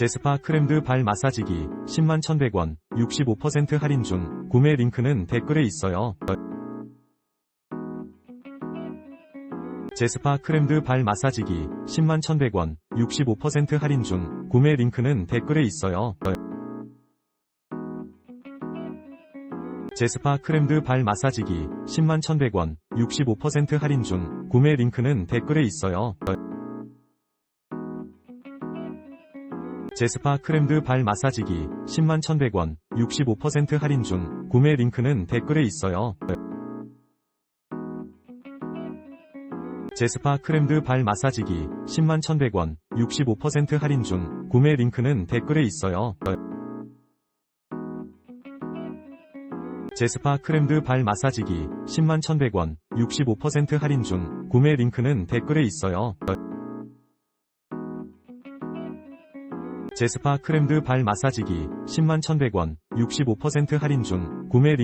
제스파 크램드 발 마사지기 10만 1100원 65% 할인 중 구매 링크는 댓글에 있어요. 제스파 크램드 발 마사지기 10만 1100원 65% 할인 중 구매 링크는 댓글에 있어요. 제스파 크램드 발 마사지기 10만 1100원 65% 할인 중 구매 링크는 댓글에 있어요. 제스파 크램드 발 마사지기 10만 1100원 65% 할인 중 구매 링크는 댓글에 있어요. 제스파 크램드 발 마사지기 10만 1100원 65% 할인 중 구매 링크는 댓글에 있어요. 제스파 크램드 발 마사지기 10만 1100원 65% 할인 중 구매 링크는 댓글에 있어요. 제스파 크램드 발 마사지기 10만 1100원 65% 할인 중 구매 링크